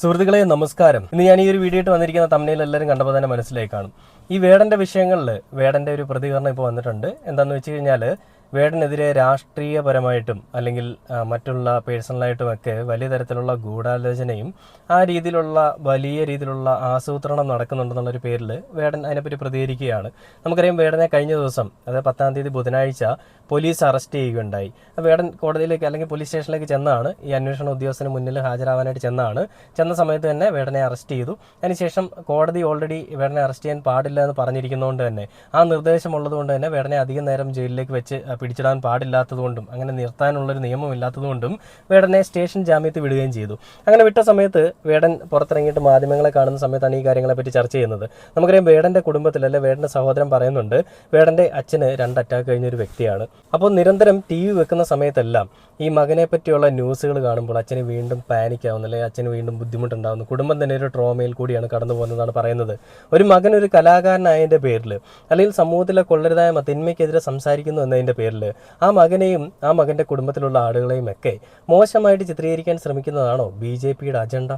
സുഹൃത്തുക്കളെ നമസ്കാരം. ഇന്ന് ഞാൻ ഈ ഒരു വീഡിയോ ഇട്ട് വന്നിരിക്കുന്ന തമ്മിൽ എല്ലാവരും കണ്ടപ്പോൾ തന്നെ മനസ്സിലായി കാണും. ഈ വേടന്റെ വിഷയങ്ങളിൽ വേടന്റെ ഒരു പ്രതികരണം ഇപ്പോൾ വന്നിട്ടുണ്ട്. എന്താണെന്ന് വെച്ച് കഴിഞ്ഞാൽ വേടനെതിരെ രാഷ്ട്രീയപരമായിട്ടും അല്ലെങ്കിൽ മറ്റുള്ള പേഴ്സണലായിട്ടും ഒക്കെ വലിയ തരത്തിലുള്ള ഗൂഢാലോചനയും ആ രീതിയിലുള്ള വലിയ രീതിയിലുള്ള ആസൂത്രണം നടക്കുന്നുണ്ടെന്നുള്ളൊരു പേരിൽ വേടൻ അതിനെപ്പറ്റി പ്രതികരിക്കുകയാണ്. നമുക്കറിയാം വേടനെ കഴിഞ്ഞ ദിവസം അതായത് പത്താം തീയതി ബുധനാഴ്ച പോലീസ് അറസ്റ്റ് ചെയ്യുകയുണ്ടായി. അപ്പോൾ വേടൻ കോടതിയിലേക്ക് അല്ലെങ്കിൽ പോലീസ് സ്റ്റേഷനിലേക്ക് ചെന്നാണ്. ഈ അന്വേഷണ ഉദ്യോഗസ്ഥന് മുന്നിൽ ഹാജരാവാനായിട്ട് ചെന്നാണ്. ചെന്ന സമയത്ത് തന്നെ വേടനെ അറസ്റ്റ് ചെയ്തു. അതിനുശേഷം കോടതി ഓൾറെഡി വേടനെ അറസ്റ്റ് ചെയ്യാൻ പാടില്ല എന്ന് പറഞ്ഞിരിക്കുന്നതുകൊണ്ട് തന്നെ ആ നിർദ്ദേശം ഉള്ളതുകൊണ്ട് തന്നെ വേടനെ അധികം നേരം ജയിലിലേക്ക് വെച്ച് പിടിച്ചിടാൻ പാടില്ലാത്തതുകൊണ്ടും അങ്ങനെ നിർത്താനുള്ളൊരു നിയമം ഇല്ലാത്തതുകൊണ്ടും വേടനെ സ്റ്റേഷൻ ജാമ്യത്തിൽ വിടുകയും ചെയ്തു. അങ്ങനെ വിട്ട സമയത്ത് വേടൻ പുറത്തിറങ്ങിയിട്ട് മാധ്യമങ്ങളെ കാണുന്ന സമയത്താണ് ഈ കാര്യങ്ങളെ പറ്റി ചർച്ച ചെയ്യുന്നത്. നമുക്കറിയാം വേടന്റെ കുടുംബത്തിൽ അല്ലെ വേടന്റെ സഹോദരൻ പറയുന്നുണ്ട് വേടന്റെ അച്ഛന് രണ്ട് അറ്റാക്ക് കഴിഞ്ഞ ഒരു വ്യക്തിയാണ്. അപ്പോൾ നിരന്തരം ടി വി വെക്കുന്ന സമയത്തെല്ലാം ഈ മകനെ പറ്റിയുള്ള ന്യൂസുകൾ കാണുമ്പോൾ അച്ഛന് വീണ്ടും പാനിക് ആവുന്നു അല്ലെങ്കിൽ അച്ഛന് വീണ്ടും ബുദ്ധിമുട്ടുണ്ടാകുന്നു കുടുംബം തന്നെ ഒരു ട്രോമയിൽ കൂടിയാണ് കടന്നു പോകുന്നതാണ് പറയുന്നത്. ഒരു മകൻ ഒരു കലാകാരനായതിന്റെ പേരിൽ അല്ലെങ്കിൽ സമൂഹത്തിലെ കൊള്ളരുതായ തിന്മയ്ക്കെതിരെ സംസാരിക്കുന്നു എന്നതിന്റെ പേരിൽ ആ മകനെയും ആ മകന്റെ കുടുംബത്തിലുള്ള ആളുകളെയും ഒക്കെ മോശമായിട്ട് ചിത്രീകരിക്കാൻ ശ്രമിക്കുന്നതാണോ ബി ജെ പിയുടെ അജണ്ട?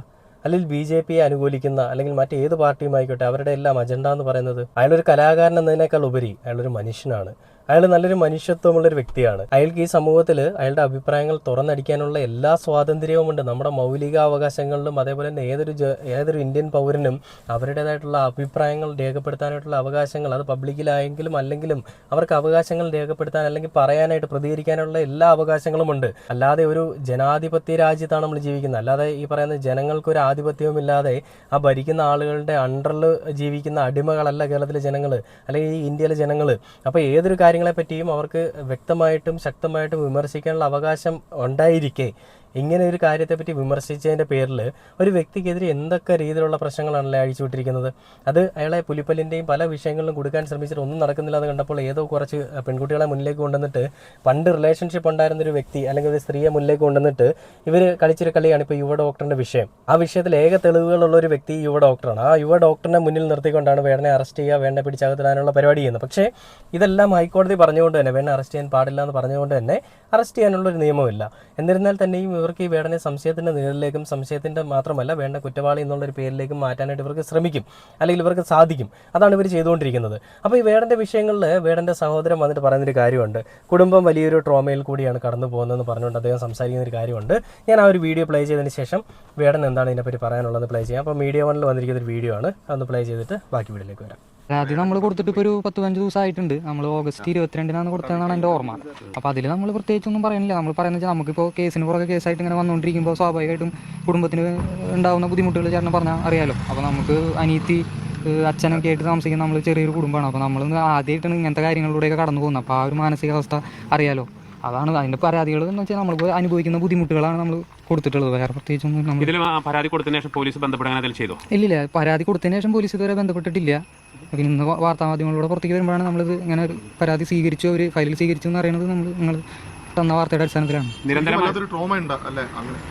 അല്ലെങ്കിൽ ബി ജെ പിയെ അനുകൂലിക്കുന്ന അല്ലെങ്കിൽ മറ്റേത് പാർട്ടിയുമായിക്കോട്ടെ അവരുടെ എല്ലാം അജണ്ട എന്ന് പറയുന്നത്? അയാളൊരു കലാകാരൻ എന്നതിനേക്കാൾ ഉപരി അയാളൊരു മനുഷ്യനാണ്. അയാൾ നല്ലൊരു മനുഷ്യത്വമുള്ള ഒരു വ്യക്തിയാണ്. അയാൾക്ക് ഈ സമൂഹത്തിൽ അയാളുടെ അഭിപ്രായങ്ങൾ തുറന്നടിക്കാനുള്ള എല്ലാ സ്വാതന്ത്ര്യവുമുണ്ട് നമ്മുടെ മൗലിക അവകാശങ്ങളിലും അതേപോലെ തന്നെ ഏതൊരു ഏതൊരു ഇന്ത്യൻ പൗരനും അവരുടേതായിട്ടുള്ള അഭിപ്രായങ്ങൾ രേഖപ്പെടുത്താനായിട്ടുള്ള അവകാശങ്ങൾ അത് പബ്ലിക്കിലായെങ്കിലും അല്ലെങ്കിലും അവർക്ക് അവകാശങ്ങൾ രേഖപ്പെടുത്താൻ അല്ലെങ്കിൽ പറയാനായിട്ട് പ്രതികരിക്കാനുള്ള എല്ലാ അവകാശങ്ങളും ഉണ്ട്. അല്ലാതെ ഒരു ജനാധിപത്യ രാജ്യത്താണ് നമ്മൾ ജീവിക്കുന്നത്. അല്ലാതെ ഈ പറയുന്ന ജനങ്ങൾക്ക് ഒരു ആധിപത്യവും ഇല്ലാതെ ആ ഭരിക്കുന്ന ആളുകളുടെ അണ്ടറിൽ ജീവിക്കുന്ന അടിമകളല്ല കേരളത്തിലെ ജനങ്ങൾ അല്ലെങ്കിൽ ഈ ഇന്ത്യയിലെ ജനങ്ങൾ അപ്പോൾ ഏതൊരു കാര്യങ്ങളെ പറ്റിയും അവർക്ക് വ്യക്തമായിട്ടും ശക്തമായിട്ടും വിമർശിക്കാനുള്ള അവകാശം ഉണ്ടായിരിക്കെ. ഇങ്ങനെ ഒരു കാര്യത്തെപ്പറ്റി വിമർശിച്ചതിന്റെ പേരിൽ ഒരു വ്യക്തിക്കെതിരെ എന്തൊക്കെ രീതിയിലുള്ള പ്രശ്നങ്ങളാണല്ലേ അഴിച്ചുവിട്ടിരിക്കുന്നത് അത് അയാളെ പുലിപ്പല്ലിന്റെയും പല വിഷയങ്ങളിലും കൊടുക്കാൻ ശ്രമിച്ചിട്ട് ഒന്നും നടക്കുന്നില്ല എന്ന് കണ്ടപ്പോൾ ഏതോ കുറച്ച് പെൺകുട്ടികളെ മുന്നിലേക്ക് കൊണ്ടുവന്നിട്ട് പണ്ട് റിലേഷൻഷിപ്പ് ഉണ്ടായിരുന്ന ഒരു വ്യക്തി അല്ലെങ്കിൽ ഒരു സ്ത്രീയെ മുന്നിലേക്ക് കൊണ്ടുവന്നിട്ട് ഇവർ കളിച്ചൊരു കളിയാണ് ഇപ്പോൾ യുവ ഡോക്ടറിന്റെ വിഷയം. ആ വിഷയത്തിൽ ഏക തെളിവുകളുള്ള ഒരു വ്യക്തി യുവ ഡോക്ടറാണ് ആ യുവ ഡോക്ടറിനെ മുന്നിൽ നിർത്തിക്കൊണ്ടാണ് വേണേ അറസ്റ്റ് ചെയ്യുക വേണ്ട പിടിച്ചകത്തിടാനുള്ള പരിപാടി ചെയ്യുന്നത്. പക്ഷേ ഇതെല്ലാം ഹൈക്കോടതി പറഞ്ഞുകൊണ്ട് തന്നെ വേണ അറസ്റ്റ് ചെയ്യാൻ പാടില്ല എന്ന് പറഞ്ഞുകൊണ്ട് തന്നെ അറസ്റ്റ് ചെയ്യാനുള്ള ഒരു നിയമമില്ല. എന്നിരുന്നാൽ തന്നെയും ഇവർക്ക് ഈ വേടനെ സംശയത്തിന്റെ നിഴലിലേക്കും സംശയത്തിന്റെ മാത്രമല്ല വേണ്ട കുറ്റവാളി എന്നുള്ളൊരു പേരിലേക്കും മാറ്റാനായിട്ട് ഇവർക്ക് ശ്രമിക്കും. അല്ലെങ്കിൽ ഇവർക്ക് സാധിക്കും. അതാണ് ഇവർ ചെയ്തുകൊണ്ടിരിക്കുന്നത്. അപ്പോൾ ഈ വേടന്റെ വിഷയങ്ങളിൽ വേടന്റെ സഹോദരൻ വന്നിട്ട് പറയുന്നൊരു കാര്യമുണ്ട്. കുടുംബം വലിയൊരു ട്രോമയിൽ കൂടിയാണ് കടന്നു പോകുന്നതെന്ന് പറഞ്ഞുകൊണ്ട് അദ്ദേഹം സംസാരിക്കുന്ന ഒരു കാര്യമുണ്ട്. ഞാൻ ആ ഒരു വീഡിയോ പ്ലേ ചെയ്തതിന് ശേഷം വേടൻ എന്താണ് ഇതിനെപ്പറ്റി പറയാനുള്ളത് പ്ലേ ചെയ്യാം. അപ്പോൾ മീഡിയ വണ്ണിൽ വന്നിരിക്കുന്ന ഒരു വീഡിയോ ആണ്. അതൊന്ന് പ്ലേ ചെയ്തിട്ട് ബാക്കി വീഡിയോയിലേക്ക് വരാം. ആദ്യം നമ്മൾ കൊടുത്തിട്ട് ഇപ്പോൾ ഒരു പത്ത് പതിനഞ്ച് ദിവസം ആയിട്ടുണ്ട് നമ്മൾ ഓഗസ്റ്റ് ഇരുപത്തിരണ്ടിനാണ് കൊടുത്തതെന്നാണ് എന്റെ ഓർമ്മ. അപ്പോൾ അതിൽ നമ്മൾ പ്രത്യേകിച്ച് ഒന്നും പറയുന്നില്ല. നമ്മൾ പറയുന്നത് വെച്ചാൽ നമുക്കിപ്പോൾ കേസിന് പുറകെ കേസായിട്ട് ഇങ്ങനെ വന്നുകൊണ്ടിരിക്കുമ്പോൾ സ്വാഭാവികമായിട്ടും കുടുംബത്തിന് ഉണ്ടാകുന്ന ബുദ്ധിമുട്ടുകൾ ചേട്ടൻ പറഞ്ഞാൽ അറിയാലോ. അപ്പോൾ നമുക്ക് അനീതി അച്ഛനൊക്കെ ആയിട്ട് താമസിക്കുന്ന നമ്മൾ ചെറിയൊരു കുടുംബമാണ്. അപ്പോൾ നമ്മൾ ആദ്യമായിട്ടാണ് ഇങ്ങനത്തെ കാര്യങ്ങളിലൂടെയൊക്കെ കടന്നു പോകുന്നത്. അപ്പോൾ ആ ഒരു മാനസികാവസ്ഥ അറിയാലോ. അതാണ് അതിന്റെ പരാതികൾ എന്ന് വെച്ചാൽ നമ്മൾ അനുഭവിക്കുന്ന ബുദ്ധിമുട്ടുകളാണ് നമ്മൾ കൊടുത്തിട്ടുള്ളത്. വേറെ പ്രത്യേകിച്ചൊന്നും നമ്മൾ ഇതിൽ പരാതി കൊടുത്തതിന് ശേഷം പോലീസ് ബന്ധപ്പെടാൻ ചെയ്തോ? ഇല്ലില്ല പരാതി കൊടുത്തതിന് ശേഷം പോലീസ് ഇതുവരെ ബന്ധപ്പെട്ടിട്ടില്ല. പിന്നെ ഇന്ന് വാർത്താ വാർത്താമാധ്യമങ്ങളിലൂടെ പുറത്തേക്ക് വരുമ്പോഴാണ് നമ്മളിത് ഇങ്ങനെ ഒരു പരാതി സ്വീകരിച്ചു ഒരു ഫയലിൽ സ്വീകരിച്ചു എന്ന് പറയുന്നത് നമ്മൾ നിങ്ങൾ തന്ന വാർത്തയുടെ അടിസ്ഥാനത്തിലാണ്.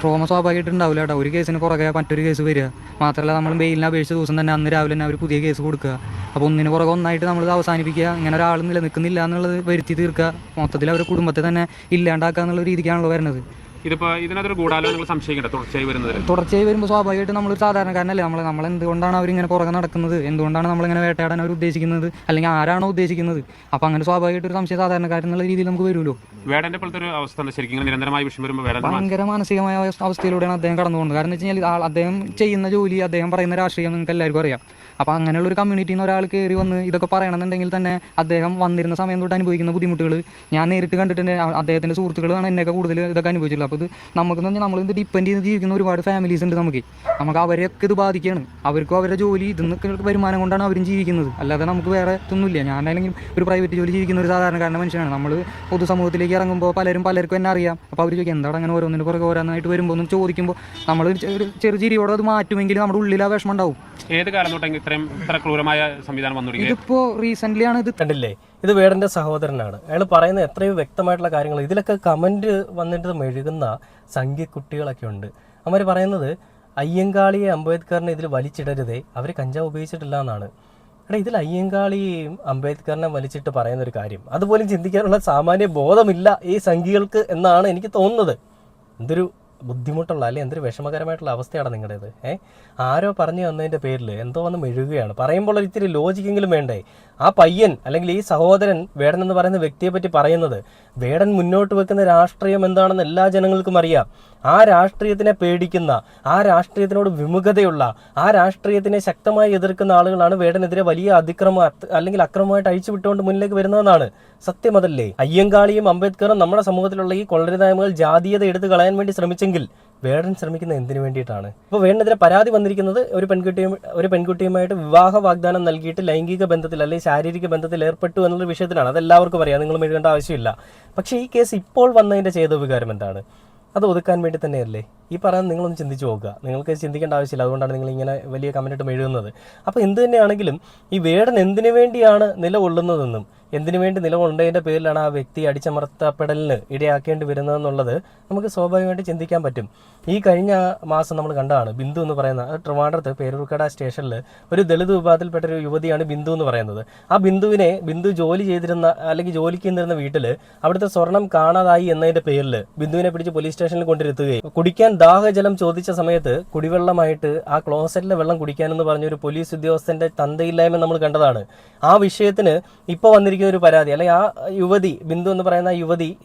ട്രോമ സ്വാഭാവികമായിട്ട് ഉണ്ടാവില്ല കേട്ടോ. ഒരു കേസിന് പുറകെ മറ്റൊരു കേസ് വരിക. മാത്രമല്ല നമ്മൾ ബെയിലിനെ അപേക്ഷിച്ച ദിവസം തന്നെ അന്ന് രാവിലെ തന്നെ അവർ പുതിയ കേസ് കൊടുക്കുക. അപ്പോൾ ഒന്നിന് പുറകെ ഒന്നായിട്ട് നമ്മൾ അവസാനിപ്പിക്കുക. ഇങ്ങനെ ഒരാൾ നിലനിൽക്കുന്നില്ല എന്നുള്ളത് വരുത്തി തീർക്കുക. മൊത്തത്തിൽ അവരുടെ കുടുംബത്തെ തന്നെ ഇല്ലാണ്ടാക്കുക എന്നുള്ള രീതിക്കാണല്ലോ വരുന്നത്. ഇതിപ്പോ ഇതിനകത്തൊരു ഗൂഢാലോ നിങ്ങൾ സംശയിക്കണ്ട തുടർച്ചയായി വരുന്നത് തുടർച്ചയായി വരുമ്പോൾ സ്വാഭാവികമായിട്ട് നമ്മൾ സാധാരണക്കാരനല്ലേ? നമ്മൾ നമ്മൾ എന്തുകൊണ്ടാണ് അവരിങ്ങനെ പുറകെ നടക്കുന്നത്? എന്തുകൊണ്ടാണ് നമ്മളിങ്ങനെ വേട്ടയാടാൻ അവർ ഉദ്ദേശിക്കുന്നത്? അല്ലെങ്കിൽ ആരാണോ ഉദ്ദേശിക്കുന്നത്? അപ്പോൾ അങ്ങനെ സ്വാഭാവികമായിട്ട് ഒരു സംശയം സാധാരണക്കാരൻ എന്നുള്ള രീതിയിൽ നമുക്ക് വരുമല്ലോ. വേടന്റെ പോലത്തെ ഒരു അവസ്ഥ ശരിക്കും നിരന്തരമായി വിഷയം വരുമ്പോൾ ഭയങ്കര മാനസികമായ അവസ്ഥ- അവസ്ഥയിലൂടെയാണ് അദ്ദേഹം കടന്നു പോകുന്നത്. കാരണം എന്ന് വെച്ച് കഴിഞ്ഞാൽ അദ്ദേഹം ചെയ്യുന്ന ജോലി അദ്ദേഹം പറയുന്ന രാഷ്ട്രീയം നിങ്ങൾക്ക് എല്ലാവർക്കും അറിയാം. അപ്പോൾ അങ്ങനെയുള്ള ഒരു കമ്മ്യൂണിറ്റിയിൽ നിന്ന് ഒരാൾ കയറി വന്ന് ഇതൊക്കെ പറയണമെന്നുണ്ടെങ്കിൽ തന്നെ അദ്ദേഹം വന്നിരുന്ന സമയം തൊട്ട് അനുഭവിക്കുന്ന ബുദ്ധിമുട്ടുകൾ ഞാൻ നേരിട്ട് കണ്ടിട്ടുണ്ട്. അദ്ദേഹത്തിന്റെ അദ്ദേഹത്തിന്റെ സുഹൃത്തുക്കളാണ് എന്നെയൊക്കെ കൂടുതൽ ഇതൊക്കെ അനുഭവിച്ചിട്ടുള്ളത്. അപ്പോൾ ഇത് നമുക്കെന്ന് പറഞ്ഞാൽ നമ്മളിത് ഡിപ്പെൻഡ് ചെയ്ത് ജീവിക്കുന്ന ഒരുപാട് ഫാമിലീസ് ഉണ്ട് നമുക്ക്. നമുക്ക് അവരെയൊക്കെ ഇത് ബാധിക്കുകയാണ് അവർക്കും അവരുടെ ജോലി ഇതിന്നൊക്കെ വരുമാനം കൊണ്ടാണ് അവരും ജീവിക്കുന്നത്. അല്ലാതെ നമുക്ക് വേറെ ഇതൊന്നുമില്ല ഞാനാണെങ്കിൽ ഒരു പ്രൈവറ്റ് ജോലി ജീവിക്കുന്ന ഒരു സാധാരണക്കാരന്റെ മനുഷ്യനാണ്. നമ്മൾ പൊതുസമൂഹത്തിലേക്ക് ഇറങ്ങുമ്പോൾ പലരും പലർക്കും എന്നെ അറിയാം. അപ്പോൾ അവർ ചോദിക്കും എന്താണ് അങ്ങനെ ഓരോന്നിന് പുറകെ ഓരോന്നായിട്ട് വരുമ്പോൾ ഒന്ന് ചോദിക്കുമ്പോൾ നമ്മൾ ഒരു ചെറു ചിരിയോടെ അത് മാറ്റുമെങ്കിൽ നമ്മുടെ ഉള്ളിൽ ആ വിഷമം ഉണ്ടാവും. ഏത് കാലം തൊട്ടെങ്കിൽ ഇത്രയും ഇത്ര ക്രൂരമായ സംവിധാനം വന്നു ഇതിപ്പോ റീസെന്റ്ലി ആണ് ഇത്. കണ്ടില്ലേ? ഇത് വേടന്റെ സഹോദരനാണ്. അയാൾ പറയുന്ന എത്രയോ വ്യക്തമായിട്ടുള്ള കാര്യങ്ങൾ ഇതിലൊക്കെ കമന്റ് വന്നിട്ട് മെഴുകുന്ന സംഖ്യക്കുട്ടികളൊക്കെ ഉണ്ട്. അവർ പറയുന്നത് അയ്യങ്കാളിയെ അംബേദ്കറിനെ ഇതിൽ വലിച്ചിടരുതേ അവർ കഞ്ചാവ് ഉപയോഗിച്ചിട്ടില്ല എന്നാണ്. എടാ ഇതിൽ അയ്യങ്കാളിയെയും അംബേദ്കറിനെ വലിച്ചിട്ട് പറയുന്ന ഒരു കാര്യം. അതുപോലും ചിന്തിക്കാനുള്ള സാമാന്യ ബോധമില്ല ഈ സംഖ്യകൾക്ക് എന്നാണ് എനിക്ക് തോന്നുന്നത്. എന്തൊരു ബുദ്ധിമുട്ടുള്ള അല്ലെങ്കിൽ എന്തൊരു വിഷമകരമായിട്ടുള്ള അവസ്ഥയാണ് നിങ്ങളുടേത്. ഏ? ആരോ പറഞ്ഞു തന്നതിന്റെ പേരിൽ എന്തോ വന്ന് മെഴുകുകയാണ്. പറയുമ്പോൾ ഇത്തിരി ലോജിക്കെങ്കിലും വേണ്ടേ? ആ പയ്യൻ അല്ലെങ്കിൽ ഈ സഹോദരൻ വേടൻ എന്ന് പറയുന്ന വ്യക്തിയെ പറ്റി പറയുന്നത് വേടൻ മുന്നോട്ട് വെക്കുന്ന രാഷ്ട്രീയം എന്താണെന്ന് എല്ലാ ജനങ്ങൾക്കും അറിയാം. ആ രാഷ്ട്രീയത്തിനെ പേടിക്കുന്ന ആ രാഷ്ട്രീയത്തിനോട് വിമുഖതയുള്ള ആ രാഷ്ട്രീയത്തിനെ ശക്തമായി എതിർക്കുന്ന ആളുകളാണ് വേടനെതിരെ വലിയ അതിക്രമ അല്ലെങ്കിൽ അക്രമമായിട്ട് അഴിച്ചു വിട്ടുകൊണ്ട് മുന്നിലേക്ക് വരുന്നതെന്നാണ്. സത്യം അതല്ലേ? അയ്യങ്കാളിയും അംബേദ്കറും നമ്മുടെ സമൂഹത്തിലുള്ള ഈ കൊള്ളരുതായ്മകൾ ജാതീയത എടുത്തു കളയാൻ വേണ്ടി ശ്രമിച്ചെങ്കിൽ വേടൻ ശ്രമിക്കുന്ന എന്തിനു വേണ്ടിയിട്ടാണ്? ഇപ്പോൾ വേടനെതിരെ പരാതി വന്നിരിക്കുന്നത് ഒരു പെൺകുട്ടിയും ഒരു പെൺകുട്ടിയുമായിട്ട് വിവാഹ വാഗ്ദാനം നൽകിയിട്ട് ലൈംഗിക ബന്ധത്തിൽ അല്ലെങ്കിൽ ശാരീരിക ബന്ധത്തിൽ ഏർപ്പെട്ടു എന്നുള്ള വിഷയത്തിലാണ്. അതെല്ലാവർക്കും അറിയാം. നിങ്ങൾ എഴുതേണ്ട ആവശ്യമില്ല. പക്ഷേ ഈ കേസ് ഇപ്പോൾ വന്നതിന്റെ ചെയ്ത എന്താണ്? അത് ഒതുക്കാൻ വേണ്ടി തന്നെയല്ലേ? ഈ പറയുന്നത് നിങ്ങളൊന്ന് ചിന്തിച്ച് നോക്കുക. നിങ്ങൾക്ക് ചിന്തിക്കേണ്ട ആവശ്യമില്ല. അതുകൊണ്ടാണ് നിങ്ങൾ ഇങ്ങനെ വലിയ കമന്റ് എഴുതുന്നത്. അപ്പോൾ എന്ത് തന്നെയാണെങ്കിലും ഈ വേടൻ എന്തിനു വേണ്ടിയാണ് നിലകൊള്ളുന്നതെന്നും എന്തിനു വേണ്ടി നിലകൊണ്ടതിന്റെ പേരിലാണ് ആ വ്യക്തി അടിച്ചമർത്തപ്പെടലിന് ഇടയാക്കേണ്ടി വരുന്നതെന്നുള്ളത് നമുക്ക് സ്വാഭാവികമായിട്ട് ചിന്തിക്കാൻ പറ്റും. ഈ കഴിഞ്ഞ മാസം നമ്മൾ കണ്ടതാണ് ബിന്ദു എന്ന് പറയുന്ന ട്രിവാൻഡ്രത്ത് പേരൂർക്കട സ്റ്റേഷനിൽ ഒരു ദളിത് വിഭാഗത്തിൽപ്പെട്ട ഒരു യുവതിയാണ് ബിന്ദു എന്ന് പറയുന്നത്. ആ ബിന്ദുവിനെ ബിന്ദു ജോലി ചെയ്തിരുന്ന അല്ലെങ്കിൽ ജോലിക്ക് നിന്നിരുന്ന വീട്ടിൽ അവിടുത്തെ സ്വർണം കാണാതായി എന്നതിന്റെ പേരിൽ ബിന്ദുവിനെ പിടിച്ച് പോലീസ് സ്റ്റേഷനിൽ കൊണ്ടിരുത്തുകയും കുടിക്കാൻ ദാഹജലം ചോദിച്ച സമയത്ത് കുടിവെള്ളമായിട്ട് ആ ക്ലോസറ്റിലെ വെള്ളം കുടിക്കാനെന്ന് പറഞ്ഞ ഒരു പോലീസ് ഉദ്യോഗസ്ഥന്റെ തന്തയില്ലായ്മ നമ്മൾ കണ്ടതാണ്. ആ വിഷയത്തിന് ഇപ്പോൾ വന്നിരിക്കുന്ന ഒരു പരാതി. അല്ലെങ്കിൽ ആ യുവതി ബിന്ദു എന്ന് പറയുന്ന ആ യുവതി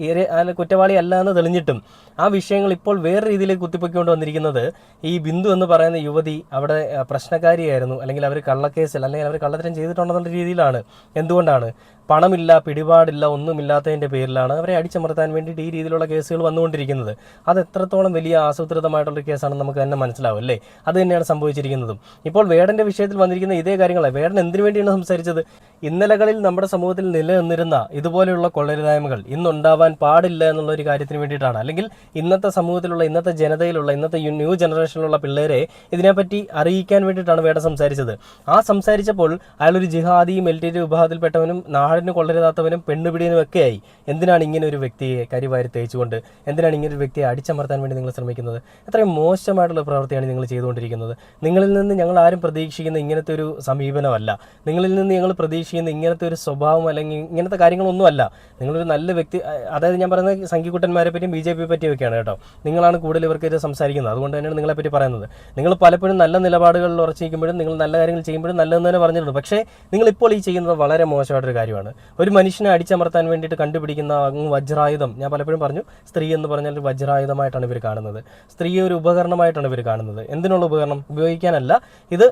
കുറ്റവാളി അല്ല എന്ന് തെളിഞ്ഞിട്ടും ആ വിഷയങ്ങൾ ഇപ്പോൾ വേറെ രീതിയിലേക്ക് കുത്തിപ്പൊക്കിക്കൊണ്ട് വന്നിരിക്കുന്നത് ഈ ബിന്ദു എന്ന് പറയുന്ന യുവതി അവിടെ പ്രശ്നക്കാരിയായിരുന്നു. അല്ലെങ്കിൽ അവർ കള്ളക്കേസിൽ അല്ലെങ്കിൽ അവർ കള്ളത്തരം ചെയ്തിട്ടുണ്ടെന്നുള്ള രീതിയിലാണ്. എന്തുകൊണ്ടാണ്? പണമില്ല പിടിപാടില്ല ഒന്നുമില്ലാത്തതിന്റെ പേരിലാണ് അവരെ അടിച്ചമർത്താൻ വേണ്ടിയിട്ട് ഈ രീതിയിലുള്ള കേസുകൾ വന്നുകൊണ്ടിരിക്കുന്നത്. അത് എത്രത്തോളം വലിയ ആസൂത്രിതമായിട്ടുള്ള കേസാണെന്ന് നമുക്ക് തന്നെ മനസ്സിലാവും അല്ലേ? അത് തന്നെയാണ് സംഭവിച്ചിരിക്കുന്നതും. ഇപ്പോൾ വേടന്റെ വിഷയത്തിൽ വന്നിരിക്കുന്ന ഇതേ കാര്യങ്ങളെ. വേടൻ എന്തിനു വേണ്ടിയാണ് സംസാരിച്ചത്? ഇന്നലകളിൽ നമ്മുടെ സമൂഹത്തിൽ നിലനിന്നിരുന്ന ഇതുപോലെയുള്ള കൊള്ളരുതായ്മകൾ ഇന്നുണ്ടാവാൻ പാടില്ല എന്നുള്ള ഒരു കാര്യത്തിന് വേണ്ടിയിട്ടാണ്. അല്ലെങ്കിൽ ഇന്നത്തെ സമൂഹത്തിലുള്ള ഇന്നത്തെ ജനതയിലുള്ള ഇന്നത്തെ ന്യൂ ജനറേഷനിലുള്ള പിള്ളേരെ ഇതിനെപ്പറ്റി അറിയിക്കാൻ വേണ്ടിയിട്ടാണ് വേട സംസാരിച്ചത്. ആ സംസാരിച്ചപ്പോൾ അയാളൊരു ജിഹാദി മിലിറ്ററി വിഭാഗത്തിൽപ്പെട്ടവനും നാടിന് കൊള്ളരുതാത്തവനും പെണ്ണുപിടിയനും ഒക്കെയായി. എന്തിനാണ് ഇങ്ങനെ ഒരു വ്യക്തിയെ കരിവാരി തേച്ചുകൊണ്ട് എന്തിനാണ് ഇങ്ങനെ ഒരു വ്യക്തിയെ അടിച്ചമർത്താൻ വേണ്ടി നിങ്ങൾ ശ്രമിക്കുന്നത്? എത്രയും മോശമായിട്ടുള്ള പ്രവൃത്തിയാണ് നിങ്ങൾ ചെയ്തുകൊണ്ടിരിക്കുന്നത്. നിങ്ങളിൽ നിന്ന് ഞങ്ങൾ ആരും പ്രതീക്ഷിക്കുന്ന ഇങ്ങനത്തെ ഒരു സമീപനമല്ല. നിങ്ങളിൽ നിന്ന് ഞങ്ങൾ പ്രതീക്ഷിക്കുന്ന ഇങ്ങനത്തെ ഒരു സ്വഭാവം അല്ലെങ്കിൽ ഇങ്ങനത്തെ കാര്യങ്ങളൊന്നുമല്ല. നിങ്ങളൊരു നല്ല വ്യക്തി അതായത് ഞാൻ പറയുന്നത് സംഘിക്കുട്ടന്മാരെ പറ്റിയും ബി ജെ പി പറ്റിയൊക്കെയാണ് കേട്ടോ. നിങ്ങളാണ് കൂടുതൽ ഇവർക്കെതിരെ സംസാരിക്കുന്നത്. അതുകൊണ്ട് തന്നെയാണ് നിങ്ങളെ പറ്റി പറയുന്നത്. നിങ്ങൾ പലപ്പോഴും നല്ല നിലപാടുകളിൽ ഉറച്ചിരിക്കുമ്പോഴും നിങ്ങൾ നല്ല കാര്യങ്ങൾ ചെയ്യുമ്പോഴും നല്ലതെന്ന് തന്നെ പറഞ്ഞിട്ടുണ്ട്. പക്ഷേ നിങ്ങൾ ഇപ്പോൾ ഈ ചെയ്യുന്നത് വളരെ മോശമായിട്ടൊരു കാര്യമാണ്. ഒരു മനുഷ്യനെ അടിച്ചമർത്താൻ വേണ്ടിയിട്ട് കണ്ടുപിടിക്കുന്ന അങ്ങ് വജ്രായുധം ഞാൻ പലപ്പോഴും പറഞ്ഞു സ്ത്രീ എന്ന് പറഞ്ഞാൽ ഒരു വജ്രായുധമായിട്ടാണ് ഇവർ കാണുന്നത്. സ്ത്രീ ഒരു ഉപകരണമായിട്ടാണ് ഇവർ കാണുന്നത്. എന്തിനുള്ള ഉപകരണം? ഉപയോഗിക്കാനല്ല. ഇത്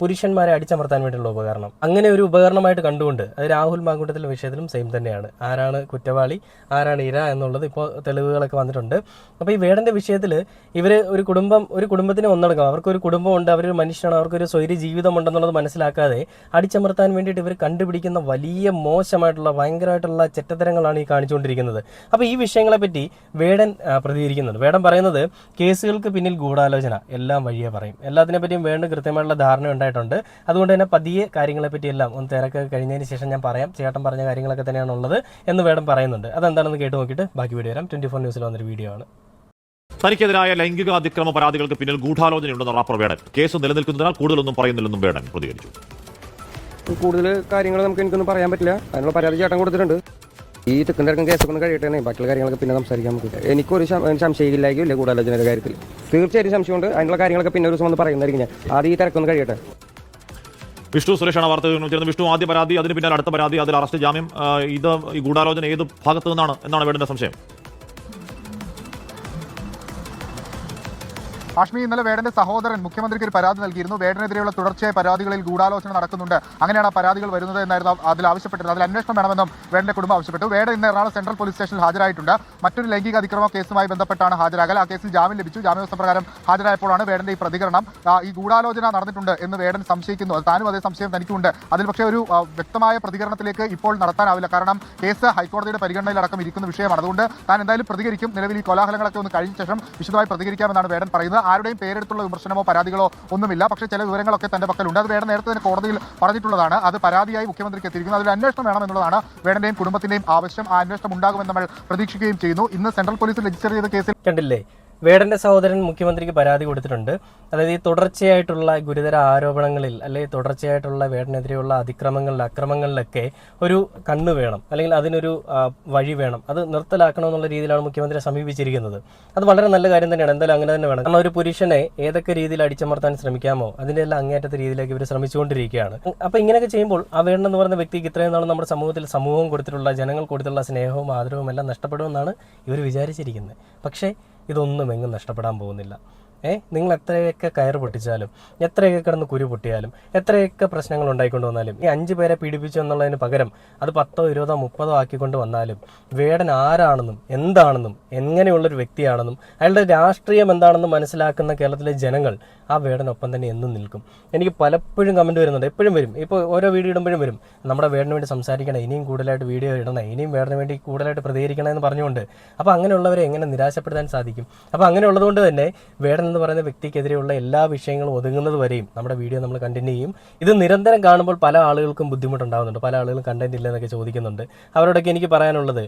പുരുഷന്മാരെ അടിച്ചമർത്താൻ വേണ്ടിയുള്ള ഉപകരണം. അങ്ങനെ ഒരു ഉപകരണമായിട്ട് കണ്ടുകൊണ്ട് അത് രാഹുൽ മാങ്കൂട്ടത്തിലെ വിഷയത്തിലും സെയിം തന്നെയാണ്. ആരാണ് കുറ്റവാളി ആരാണ് ഇര എന്നുള്ളത് ഇപ്പോൾ തെളിവുകളൊക്കെ വന്നിട്ടുണ്ട്. അപ്പോൾ ഈ വേടന്റെ വിഷയത്തിൽ ഇവർ ഒരു കുടുംബം ഒരു കുടുംബത്തിന് ഒന്നടങ്കം അവർക്കൊരു കുടുംബമുണ്ട് അവരൊരു മനുഷ്യനാണ് അവർക്കൊരു സ്വൈര്യ ജീവിതമുണ്ടെന്നുള്ളത് മനസ്സിലാക്കാതെ അടിച്ചമർത്താൻ വേണ്ടിയിട്ട് ഇവർ കണ്ടുപിടിക്കുന്ന വലിയ മോശമായിട്ടുള്ള ഭയങ്കരമായിട്ടുള്ള ചെറ്റത്തരങ്ങളാണ് ഈ കാണിച്ചുകൊണ്ടിരിക്കുന്നത്. അപ്പോൾ ഈ വിഷയങ്ങളെ പറ്റി വേടൻ പ്രതികരിക്കുന്നുണ്ട്. വേടൻ പറയുന്നത് കേസുകൾക്ക് പിന്നിൽ ഗൂഢാലോചന. എല്ലാം വഴിയെ പറയും. എല്ലാത്തിനെ പറ്റിയും വേണ്ട കൃത്യമായിട്ടുള്ള ധാരണ ഉണ്ടായിട്ടുണ്ട്. അതുകൊണ്ട് തന്നെ പതിയെ കാര്യങ്ങളെപ്പറ്റി എല്ലാം ഒന്ന് തിരക്ക് കഴിഞ്ഞതിന് ശേഷം ഞാൻ പറയാം. ചേട്ടൻ പറഞ്ഞ കാര്യങ്ങളൊക്കെ തന്നെയാണ് ഉള്ളത് എന്ന് വേടം പറയുന്നുണ്ട്. അതെന്താണെന്ന് കേട്ട് നോക്കിയിട്ട് ബാക്കി വീഡിയോ വരാം. ട്വന്റി ഫോർ ന്യൂസിൽ വന്നൊരു വീഡിയോ ആണ്. തനിക്കെതിരായ ലൈംഗിക അതിക്രമ പരാതികൾക്ക് പിന്നിൽ ഗൂഢാലോചനയുണ്ടെന്ന് റാപ്പർ വേടൻ കേസ് നിലനിൽക്കുന്നതിനാൽ കൂടുതലൊന്നും പറയുന്നില്ലെന്നും വേടൻ പ്രതികരിച്ചു. കൂടുതൽ കാര്യങ്ങൾ നമുക്ക് എനിക്കൊന്നും പറയാൻ പറ്റില്ല. അതിനുള്ള പരാതി ചേട്ടൻ കൊടുത്തിട്ടുണ്ട്. ഈ തെക്കും തിരക്കും കേസൊക്കെ ഒന്ന് കഴിയട്ടെ ബാക്കിയുള്ള കാര്യങ്ങളൊക്കെ പിന്നെ സംസാരിക്കാൻ നമുക്ക്. എനിക്കൊരു സംശയമില്ലായിരിക്കും ഇല്ല ഗൂഢാലോചനയുടെ കാര്യത്തിൽ. തീർച്ചയായിട്ടും സംശയമുണ്ട്. അതിനുള്ള കാര്യങ്ങളൊക്കെ പിന്നെ ഒരു ദിവസം ഒന്ന് പറയുന്നതായിരിക്കും ഞാൻ. ആദ്യം ഈ തിരക്കൊന്ന് കഴിയട്ടെ. വിഷ്ണു സുരേഷാണ് വാർത്ത ചേർന്ന് വിഷ്ണു ആദ്യ പരാതി അതിന് പിന്നാലെ അടുത്ത പരാതി അതിൽ അറസ്റ്റ് ജാമ്യം ഇത് ഈ ഗൂഢാലോചന ഏത് ഭാഗത്തു നിന്നാണ് എന്നാണ് വേണ്ടുന്ന സംശയം. ഹാഷ്മി ഇന്നലെ വേടന്റെ സഹോദരൻ മുഖ്യമന്ത്രിക്ക് ഒരു പരാതി നൽകിയിരുന്നു. വേടനെതിരെയുള്ള തുടർച്ചയായ പരാതികളിൽ ഗൂഢാലോചന നടക്കുന്നുണ്ട്. അങ്ങനെയാണ് ആ പരാതികൾ വരുന്നത് എന്നായിരുന്നു അതിൽ ആവശ്യപ്പെട്ടിരുന്നത്. അതിൽ അന്വേഷണം വേണമെന്നും വേടന്റെ കുടുംബം ആവശ്യപ്പെട്ടു. വേട ഇന്ന് എറണാകുളം സെൻട്രൽ പോലീസ് സ്റ്റേഷനിൽ ഹാജരായിട്ടുണ്ട്. മറ്റൊരു ലൈംഗിക അതിക്രമ കേസുമായി ബന്ധപ്പെട്ടാണ് ഹാജരാകൽ. ആ കേസിൽ ജാമ്യം ലഭിച്ചു. ജാമ്യവസ്ഥ പ്രകാരം ഹാജരായപ്പോഴാണ് വേടന്റെ ഈ പ്രതികരണം. ഈ ഗൂഢാലോചന നടന്നിട്ടുണ്ട് എന്ന് വേടൻ സംശയിക്കുന്നു. താനും അതേ സംശയം തനിക്കുണ്ട്. അതിൽ പക്ഷേ ഒരു വ്യക്തമായ പ്രതികരണത്തിലേക്ക് ഇപ്പോൾ നടത്താനാവില്ല. കാരണം കേസ് ഹൈക്കോടതിയുടെ പരിഗണനയിലടക്കം ഇരിക്കുന്ന വിഷയമാണ്. അതുകൊണ്ട് താൻ എന്തായാലും പ്രതികരിക്കും. നിലവിൽ ഈ കോലാഹലങ്ങളൊക്കെ ഒന്ന് കഴിഞ്ഞ ശേഷം വിശദമായി പ്രതികരിക്കാമെന്നാണ് വേടൻ പറയുന്നത്. ആരുടെയും പേരെടുത്തുള്ള വിമർശനമോ പരാതികളോ ഒന്നുമില്ല. പക്ഷേ ചില വിവരങ്ങളൊക്കെ തന്റെ പക്കലുണ്ട്. അത് വേടൻ നേരത്തെ തന്നെ കോടതിയിൽ പറഞ്ഞിട്ടുള്ളതാണ്. അത് പരാതിയായി മുഖ്യമന്ത്രിക്ക് എത്തിയിരിക്കുന്നു. അതിൽ അന്വേഷണം വേണമെന്നുള്ളതാണ് വേണന്റെയും കുടുംബത്തിന്റെയും ആവശ്യം. ആ അന്വേഷണം ഉണ്ടാകുമെന്ന് നമ്മൾ പ്രതീക്ഷിക്കുകയും ചെയ്യുന്നു. ഇന്ന് സെൻട്രൽ പോലീസ് രജിസ്റ്റർ ചെയ്ത കേസിൽ കണ്ടില്ലേ? വേടന്റെ സഹോദരൻ മുഖ്യമന്ത്രിക്ക് പരാതി കൊടുത്തിട്ടുണ്ട്. അതായത് ഈ തുടർച്ചയായിട്ടുള്ള ഗുരുതര ആരോപണങ്ങളിൽ അല്ലെങ്കിൽ തുടർച്ചയായിട്ടുള്ള വേടനെതിരെയുള്ള അതിക്രമങ്ങളിൽ അക്രമങ്ങളിലൊക്കെ ഒരു കണ്ണ് വേണം. അല്ലെങ്കിൽ അതിനൊരു വഴി വേണം. അത് നിർത്തലാക്കണം എന്നുള്ള രീതിയിലാണ് മുഖ്യമന്ത്രിയെ സമീപിച്ചിരിക്കുന്നത്. അത് വളരെ നല്ല കാര്യം തന്നെയാണ്. എന്തായാലും അങ്ങനെ തന്നെ വേണം. കാരണം ഒരു പുരുഷനെ ഏതൊക്കെ രീതിയിൽ അടിച്ചമർത്താൻ ശ്രമിക്കാമോ അതിന്റെ എല്ലാം അങ്ങേറ്റത്തെ രീതിയിലേക്ക് ഇവർ ശ്രമിച്ചുകൊണ്ടിരിക്കുകയാണ്. അപ്പോൾ ഇങ്ങനെയൊക്കെ ചെയ്യുമ്പോൾ ആ വേടൻ എന്ന് പറയുന്ന വ്യക്തിക്ക് ഇത്രയും നാളും നമ്മുടെ സമൂഹത്തിൽ സമൂഹം കൊടുത്തിട്ടുള്ള ജനങ്ങൾ കൊടുത്തിട്ടുള്ള സ്നേഹവും ആദരവും എല്ലാം നഷ്ടപ്പെടുമെന്നാണ് ഇവർ വിചാരിച്ചിരിക്കുന്നത്. പക്ഷേ ഇതൊന്നും എങ്ങും നഷ്ടപ്പെടാൻ പോകുന്നില്ല. ഏ? നിങ്ങൾ എത്രയൊക്കെ കയർ പൊട്ടിച്ചാലും എത്രയൊക്കെ കിടന്ന് കുരു പൊട്ടിയാലും എത്രയൊക്കെ പ്രശ്നങ്ങൾ ഉണ്ടായിക്കൊണ്ട് വന്നാലും ഈ അഞ്ച് പേരെ പീഡിപ്പിച്ചു എന്നുള്ളതിന് പകരം അത് പത്തോ ഇരുപതോ മുപ്പതോ ആക്കിക്കൊണ്ട് വന്നാലും വേടൻ ആരാണെന്നും എന്താണെന്നും എങ്ങനെയുള്ളൊരു വ്യക്തിയാണെന്നും അയാളുടെ രാഷ്ട്രീയം എന്താണെന്നും മനസ്സിലാക്കുന്ന കേരളത്തിലെ ജനങ്ങൾ ആ വേടനൊപ്പം തന്നെ എന്നും നിൽക്കും. എനിക്ക് പലപ്പോഴും കമന്റ് വരുന്നുണ്ട്. എപ്പോഴും വരും. ഇപ്പോൾ ഓരോ വീഡിയോ ഇടുമ്പോഴും വരും. നമ്മുടെ വേടന് വേണ്ടി സംസാരിക്കണം ഇനിയും കൂടുതലായിട്ട് വീഡിയോ ഇടണം ഇനിയും വേടന് വേണ്ടി കൂടുതലായിട്ട് പ്രതികരിക്കണം എന്ന് പറഞ്ഞുകൊണ്ട്. അപ്പോൾ അങ്ങനെയുള്ളവരെ എങ്ങനെ നിരാശപ്പെടുത്താൻ സാധിക്കും? അപ്പോൾ അങ്ങനെയുള്ളതുകൊണ്ട് തന്നെ വേടൻ എന്ന് പറയുന്ന വ്യക്തിക്കെതിരെയുള്ള എല്ലാ വിഷയങ്ങളും ഒതുങ്ങുന്നത് വരെയും നമ്മുടെ വീഡിയോ നമ്മൾ കണ്ടിന്യൂ ചെയ്യും. ഇത് നിരന്തരം കാണുമ്പോൾ പല ആളുകൾക്കും ബുദ്ധിമുട്ടുണ്ടാകുന്നുണ്ട് പല ആളുകളും കണ്ടന്റ് ഇല്ല എന്നൊക്കെ ചോദിക്കുന്നുണ്ട്. അവരോടൊക്കെ എനിക്ക് പറയാനുള്ളത്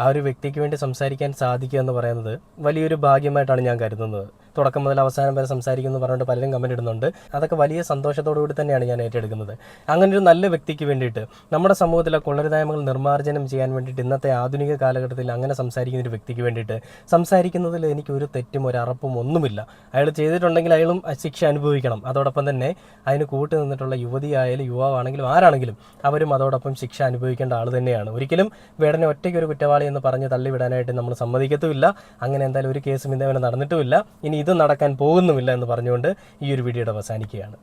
ആ ഒരു വ്യക്തിക്ക് വേണ്ടി സംസാരിക്കാൻ സാധിക്കുക എന്ന് പറയുന്നത് വലിയൊരു ഭാഗ്യമായിട്ടാണ് ഞാൻ കരുതുന്നത്. തുടക്കം മുതൽ അവസാനം വരെ സംസാരിക്കുന്നു പറഞ്ഞിട്ട് പലരും കമന്റ് ഇടുന്നുണ്ട്. അതൊക്കെ വലിയ സന്തോഷത്തോടു കൂടി തന്നെയാണ് ഞാൻ ഏറ്റെടുക്കുന്നത്. അങ്ങനെ ഒരു നല്ല വ്യക്തിക്ക് വേണ്ടിയിട്ട് നമ്മുടെ സമൂഹത്തിലെ കൊള്ളരുതായ്മകൾ നിർമ്മാർജനം ചെയ്യാൻ വേണ്ടിയിട്ട് ഇന്നത്തെ ആധുനിക കാലഘട്ടത്തിൽ അങ്ങനെ സംസാരിക്കുന്ന ഒരു വ്യക്തിക്ക് വേണ്ടിയിട്ട് സംസാരിക്കുന്നതിൽ എനിക്ക് ഒരു തെറ്റും ഒരു അറപ്പും ഒന്നുമില്ല. അയാൾ ചെയ്തിട്ടുണ്ടെങ്കിൽ അയാളും ശിക്ഷ അനുഭവിക്കണം. അതോടൊപ്പം തന്നെ അതിന് കൂട്ടു നിന്നിട്ടുള്ള യുവതിയായാലും യുവാവാണെങ്കിലും ആരാണെങ്കിലും അവരും അതോടൊപ്പം ശിക്ഷ അനുഭവിക്കേണ്ട ആൾ തന്നെയാണ്. ഒരിക്കലും വേടനെ ഒറ്റയ്ക്ക് ഒരു കുറ്റവാളി എന്ന് പറഞ്ഞ് തള്ളിവിടാനായിട്ട് നമ്മൾ സമ്മതിക്കത്തുമില്ല. അങ്ങനെ എന്തായാലും ഒരു കേസും ഇതേവരെ നടന്നിട്ടുമില്ല. ഇനി ഇത് നടക്കാൻ പോകുന്നുമില്ല എന്ന് പറഞ്ഞുകൊണ്ട് ഈ ഒരു വീഡിയോയുടെ അവസാനിക്കുകയാണ്.